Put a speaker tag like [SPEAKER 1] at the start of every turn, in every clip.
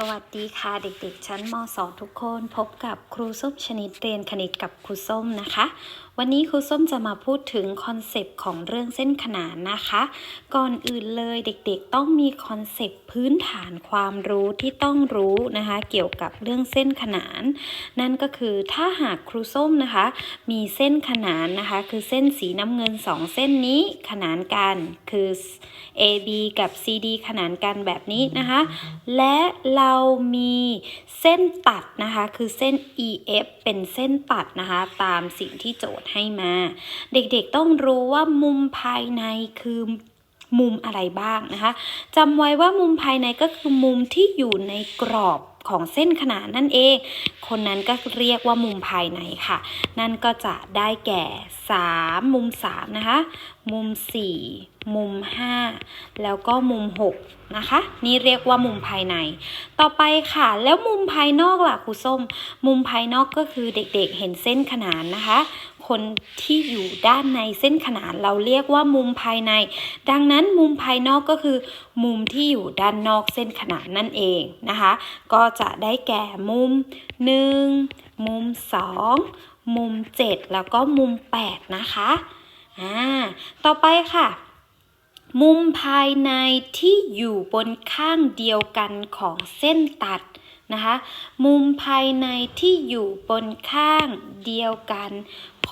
[SPEAKER 1] สวัสดีค่ะเด็กๆ ชั้นม .2 ทุกคน พบกับครูส้มชนิดเรียนคณิตกับครูส้มนะคะ วันนี้ครูส้มจะมาพูดถึงคอนเซปต์ของเรื่องเส้นขนานนะคะ ก่อนอื่นเลยเด็กๆต้องมีคอนเซปต์พื้นฐานความรู้ที่ต้องรู้นะคะ เกี่ยวกับเรื่องเส้นขนาน นั่นก็คือถ้าหากครูส้มนะคะ มีเส้นขนานนะคะ คือเส้นสีน้ำเงิน 2 เส้นนี้ขนานกันคือ AB กับ CD ขนานกันแบบนี้นะคะ และเรามีเส้นตัดนะคะ คือเส้น EF เป็นเส้นตัดนะคะ ตามสิ่งที่โจทย์ให้มา เด็กๆต้องรู้ว่ามุมภายในคือมุมอะไรบ้างนะคะจำไว้ว่ามุมภายในก็คือมุมที่อยู่ในกรอบของเส้นขนานนั่นเอง คนนั้นก็เรียกว่ามุมภายในค่ะ นั่นก็จะได้แก่ 3 มุม3นะคะ มุม 4 มุม 5 แล้วก็มุม 6 นะคะ นี่เรียกว่ามุมภายใน ต่อไปค่ะ แล้วมุมภายนอกล่ะครูส้ม มุมภายนอกก็คือเด็กๆ เห็นเส้นขนานนะคะ คนที่อยู่ด้านในเส้นขนานเราเรียกว่ามุมภายใน ดังนั้นมุมภายนอกก็คือ มุมที่อยู่ด้านนอกเส้นขนานนั่นเองนะคะ ก็จะได้แก่มุม 1 มุม 2 มุม 7 แล้วก็มุม 8 นะคะ อ่าต่อไปค่ะ มุมภายในที่อยู่บนข้างเดียวกันของเส้นตัดนะคะมุมภายในที่อยู่บนข้างเดียวกัน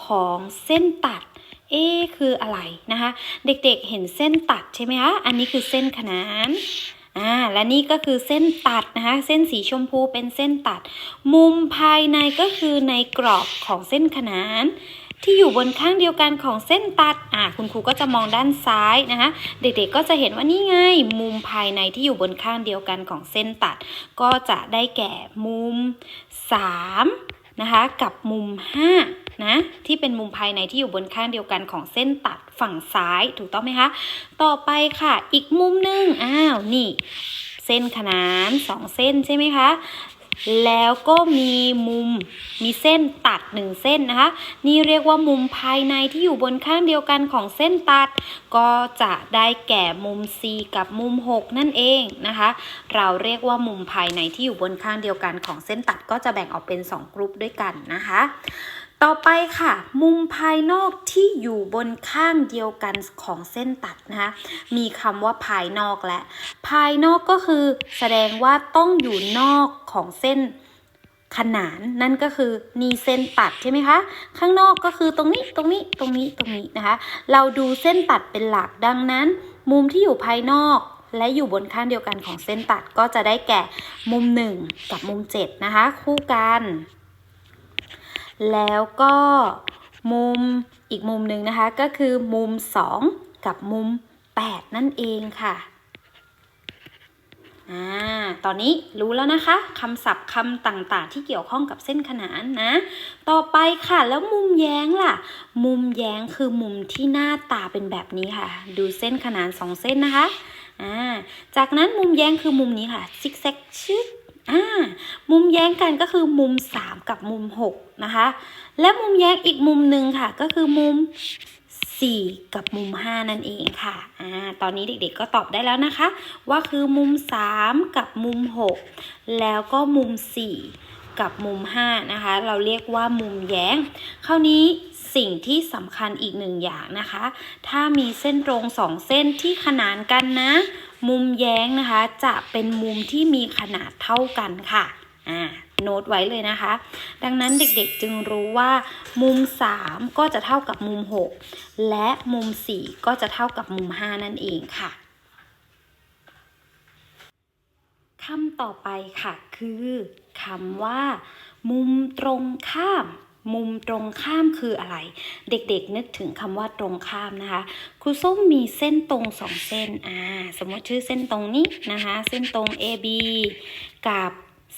[SPEAKER 1] ของเส้นตัด เอ๊คืออะไรนะคะ เด็กๆเห็นเส้นตัดใช่ไหมคะอันนี้คือเส้นขนานอ่าและนี่ก็คือเส้นตัดนะคะเส้นสีชมพูเป็นเส้นตัด มุมภายในก็คือในกรอบของเส้นขนาน ที่อยู่บนข้างเดียวกันของเส้นตัดอ่าคุณครูก็จะมองด้านซ้ายนะคะ เด็กๆก็จะเห็นว่านี่ไงมุมภายในที่อยู่บนข้างเดียวกันของเส้นตัด ก็จะได้แก่มุม 3 นะคะ กับมุม 5 นะ ที่เป็นมุมภายในที่อยู่บนข้างเดียวกันของเส้นตัดฝั่งซ้ายถูกต้องไหมคะ ต่อไปค่ะ อีกมุมหนึ่งอ้าวนี่เส้นขนานสองเส้นใช่ไหมคะ แล้วก็มีมุมมีเส้นตัดหนึ่งเส้นนะคะ นี่เรียกว่ามุมภายในที่อยู่บนข้างเดียวกันของเส้นตัด ก็จะได้แก่มุม C กับมุม 6 นั่นเองนะคะ เราเรียกว่ามุมภายในที่อยู่บนข้างเดียวกันของเส้นตัดก็จะแบ่งออกเป็น 2 กลุ่มด้วยกันนะคะ ต่อไปค่ะ มุมภายนอกที่อยู่บนข้างเดียวกันของเส้นตัดนะคะมีคำว่าภายนอกและ ภายนอกก็คือแสดงว่าต้องอยู่นอกของเส้นขนานนั่นก็คือนี่เส้นตัดใช่ไหมคะข้างนอกก็คือตรงนี้ตรงนี้ตรงนี้ตรงนี้นะคะ เราดูเส้นตัดเป็นหลักดังนั้น มุมที่อยู่ภายนอกและอยู่บนข้างเดียวกันของเส้นตัดก็จะได้แก่มุม 1 กับมุม 7 นะคะ คู่กัน แล้วก็มุมอีกมุมหนึ่งนะคะก็คือมุม 2 กับมุม 8 นั่นเองค่ะอ่าตอนนี้รู้แล้วนะคะคำศัพท์คำต่างๆ ที่เกี่ยวข้องกับเส้นขนานนะ ต่อไปค่ะแล้วมุมแย้งล่ะ มุมแย้งคือมุมที่หน้าตาเป็นแบบนี้ค่ะ ดูเส้นขนานสองเส้นนะคะอ่าจากนั้นมุมแย้งคือมุมนี้ค่ะซิกแซกชึด อ่ามุมแย้งกันก็คือมุม 3 กับมุม 6 นะคะ และมุมแย้งอีกมุมหนึ่งค่ะ ก็คือมุม 4 กับมุม 5 นั่นเองค่ะอ่าตอนนี้เด็กๆก็ตอบได้แล้วนะคะ ว่าคือมุม 3 กับมุม 6 แล้วก็มุม 4 กับมุม 5 นะคะ เราเรียกว่ามุมแย้ง คราวนี้สิ่งที่สำคัญอีกหนึ่งอย่างนะคะ ถ้ามีเส้นตรงสองเส้นที่ขนานกันนะ มุมแย้งนะคะ จะเป็นมุมที่มีขนาดเท่ากันค่ะอ่าโน้ตไว้เลยนะคะ ดังนั้นเด็กๆจึงรู้ว่า มุม 3 ก็จะเท่ากับมุม 6 และมุม 4 ก็จะเท่ากับมุม 5 นั่นเองค่ะคำต่อไปค่ะ คือคำว่า มุมตรงข้าม มุมตรงข้ามคืออะไร เด็กๆนึกถึงคำว่าตรงข้ามนะคะ ครูส้มมีเส้นตรงสองเส้นอ่าสมมติชื่อเส้นตรงนี้นะคะ เส้นตรง AB กับ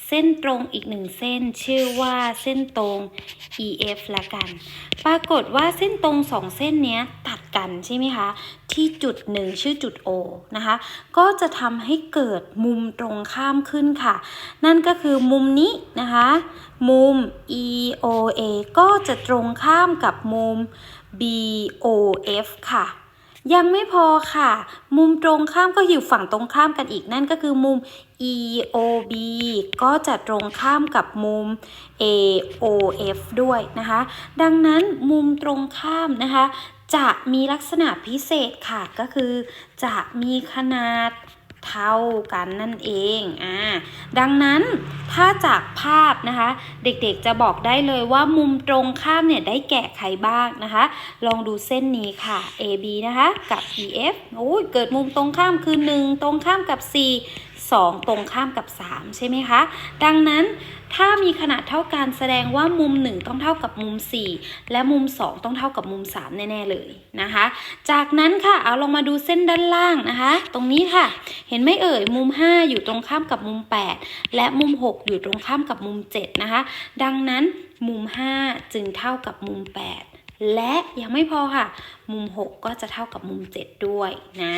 [SPEAKER 1] เส้นตรงอีกหนึ่งเส้นชื่อว่าเส้นตรง EF ละกัน ปรากฏว่าเส้นตรงสองเส้นนี้ตัดกันใช่ไหมคะ ที่จุดหนึ่งชื่อจุด O นะคะ ก็จะทำให้เกิดมุมตรงข้ามขึ้นค่ะ นั่นก็คือมุมนี้นะคะ มุม EOA ก็จะตรงข้ามกับมุม BOF ค่ะ ยังไม่พอค่ะ มุมตรงข้ามก็อยู่ฝั่งตรงข้ามกันอีกนั่นก็คือมุม EOB ก็จะตรงข้ามกับมุม AOF ด้วยนะคะ ดังนั้นมุมตรงข้ามนะคะ จะมีลักษณะพิเศษค่ะก็คือจะมีขนาด เท่ากันนั่นเองอ่าดังนั้นถ้าจากภาพนะคะ เด็กๆจะบอกได้เลยว่ามุมตรงข้ามเนี่ยได้แกะใครบ้างนะคะ ลองดูเส้นนี้ค่ะ AB นะคะ กับ EF โอ้ยเกิดมุมตรงข้ามคือ 1 ตรงข้ามกับ 4 2 ตรงข้ามกับ 3 ใช่ไหมคะ ดังนั้น ถ้ามีขนาดเท่ากันแสดงว่ามุม 1 ต้องเท่ากับมุม 4 และมุม 2 ต้องเท่ากับมุม 3 แน่ๆเลยนะคะ จากนั้นค่ะเอาลงมาดูเส้นด้านล่างนะคะ ตรงนี้ค่ะ เห็นไหมเอ่ยมุม 5 อยู่ตรงข้ามกับมุม 8 และมุม 6 อยู่ตรงข้ามกับมุม 7 นะคะ ดังนั้นมุม 5 จึงเท่ากับมุม 8 และยังไม่พอค่ะ มุม 6 ก็จะเท่ากับมุม 7 ด้วยนะ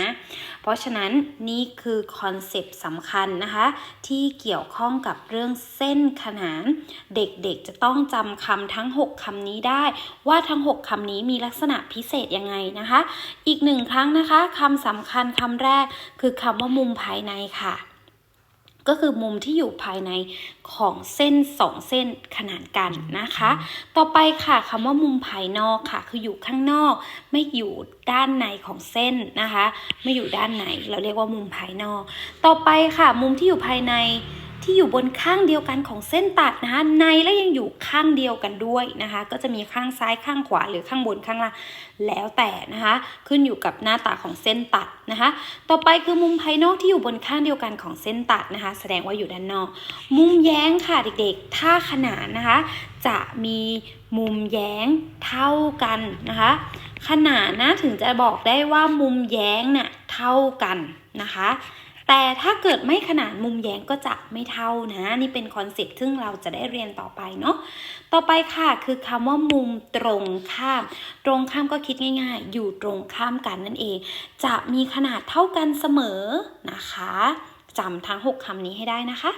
[SPEAKER 1] เพราะฉะนั้นนี่คือคอนเซปต์สำคัญนะคะ ที่เกี่ยวข้องกับเรื่องเส้นขนาน เด็กๆจะต้องจำคำทั้ง 6คำนี้ได้ ว่าทั้ง 6คำนี้มีลักษณะพิเศษยังไงนะคะ อีกหนึ่งครั้งนะคะคำสำคัญคำแรกคือคำว่ามุมภายในค่ะ ก็คือมุมที่อยู่ภายในของเส้นสองเส้นขนานกันนะคะ ต่อไปค่ะคำว่ามุมภายนอกค่ะ คืออยู่ข้างนอก ไม่อยู่ด้านในของเส้นนะคะ ไม่อยู่ด้านในเราเรียกว่ามุมภายนอก ต่อไปค่ะ มุมที่อยู่ภายใน ที่อยู่บนข้างเดียวกันของเส้นตัดนะคะในและยังอยู่ข้างเดียวกันด้วยนะคะ ก็จะมีข้างซ้ายข้างขวาหรือข้างบนข้างล่างแล้วแต่นะคะ ขึ้นอยู่กับหน้าตาของเส้นตัดนะคะ ต่อไปคือมุมภายนอกที่อยู่บนข้างเดียวกันของเส้นตัดนะคะ แสดงว่าอยู่ด้านนอก มุมแย้งค่ะเด็กๆ ถ้าขนานนะคะ จะมีมุมแย้งเท่ากันนะคะ ขนาดนะถึงจะบอกได้ว่ามุมแย้งเนี่ยเท่ากันนะคะ แต่ถ้าเกิดไม่ขนานมุมแย้งก็จะไม่เท่านะ นี่เป็นคอนเซ็ปต์ซึ่งเราจะได้เรียนต่อไปเนาะต่อไปค่ะคือคำว่ามุมตรงข้าม ตรงข้ามก็คิดง่าย ๆ อยู่ตรงข้ามกันนั่นเอง จะมีขนาดเท่ากันเสมอนะคะจำทั้ง 6คำนี้ให้ได้นะคะ